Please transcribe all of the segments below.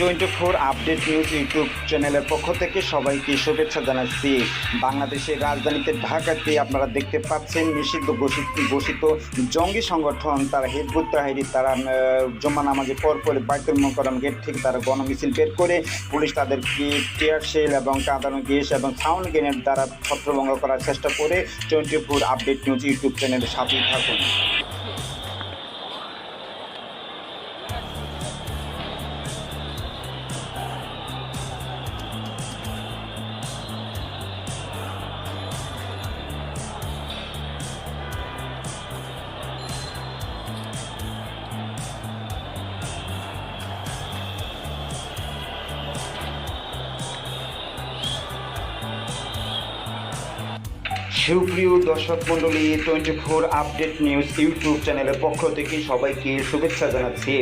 Twenty four update news YouTube চ্যানেলের পক্ষ থেকে সবাইকে শুভেচ্ছা জানাচ্ছি। বাংলাদেশের রাজধানীতে ঢাকাতে আপনারা দেখতে পাচ্ছেন নিষিদ্ধ ঘোষিত ঘোষিত জঙ্গি সংগঠন, তারা হেজবুত তাহেরি, তারা জমা নামাজে পর পরে বাইতুল মোকরম গেট থেকে তারা গণমিছিল বের করে পুলিশ তাদেরকে টিয়ার শেল এবং কাঁদানো গ্যাস এবং সাউন্ড গ্রেনেড দ্বারা ছত্রভঙ্গ করার চেষ্টা করে twenty four update news YouTube চ্যানেলের সাথেই থাকুন। সুপ্রিয় দর্শক মণ্ডলী twenty four update news YouTube চ্যানেলের পক্ষ থেকে সবাইকে শুভেচ্ছা জানাচ্ছি।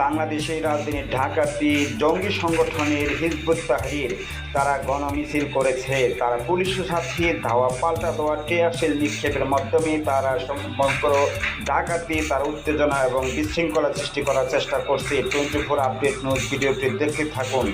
বাংলাদেশের রাজধানী ঢাকাতে জঙ্গি সংগঠনের হিজবুত তাহরির তারা গণমিছিল করেছে। তারা পুলিশের সাথে ধাওয়া পাল্টা দেওয়া টেয়ারশেল নিক্ষেপের মাধ্যমে তারা সমগ্র ঢাকাতে তারা উত্তেজনা এবং বিশৃঙ্খলা সৃষ্টি করার চেষ্টা করছে। টোয়েন্টি ফোর আপডেট নিউজ ভিডিওটি দেখতে থাকুন।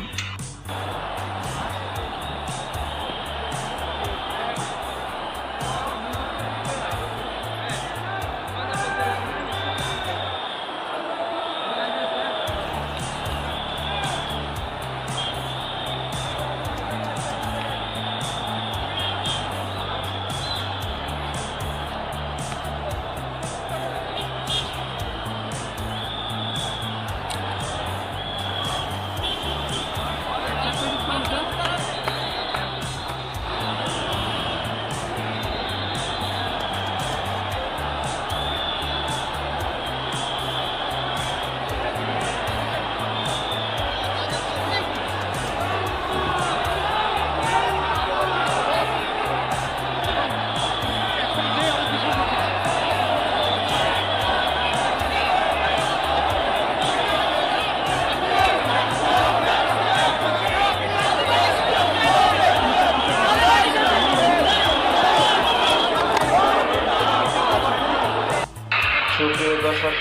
দর্শক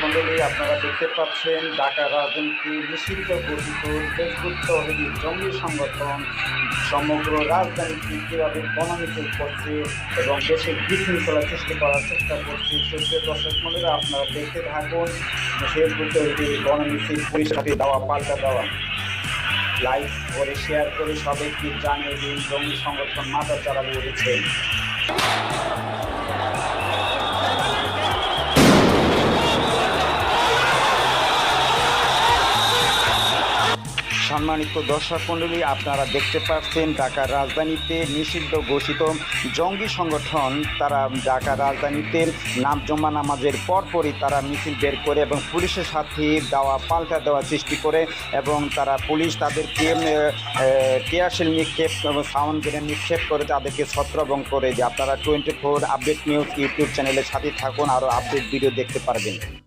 আপনারা দেখতে পাচ্ছেন ঢাকা রাজনীতি নিষিদ্ধ ঘোষিত ফেসবুক তহবিল জঙ্গি সংগঠন সমগ্র রাজধানীতে কীভাবে গণমিছিল করছে এবং দেশের বিশৃঙ্খলা সৃষ্টি করার চেষ্টা করছে, সুপ্রিয় দর্শক মন্ডলী আপনারা দেখতে থাকুন। ফেসবুক গণমিছিল পুলিশের সাথে দেওয়া, পাল্টা দেওয়া। লাইক করে, শেয়ার করে, সবাইকে জানিয়ে দিন, জঙ্গি সংগঠন মাথা চালাবে উঠেছে সম্মানিত দর্শক মণ্ডলী, আপনারা দেখতে পাচ্ছেন ঢাকার রাজধানীতে নিষিদ্ধ ঘোষিত জঙ্গি সংগঠন। তারা ঢাকার রাজধানীতে নাম জমা নামাজের পরপরই তারা মিছিল বের করে এবং পুলিশের সাথে দেওয়া পাল্টা দেওয়া সৃষ্টি করে এবং তারা পুলিশ তাদেরকে টিয়ারশেল নিক্ষেপ, এবং সাউন্ড গ্রেনেড নিক্ষেপ করে তাদেরকে ছত্রভঙ্গ করে যে আপনারা twenty four update news YouTube চ্যানেলের সাথে থাকুন, আরও আপডেট ভিডিও দেখতে পারবেন।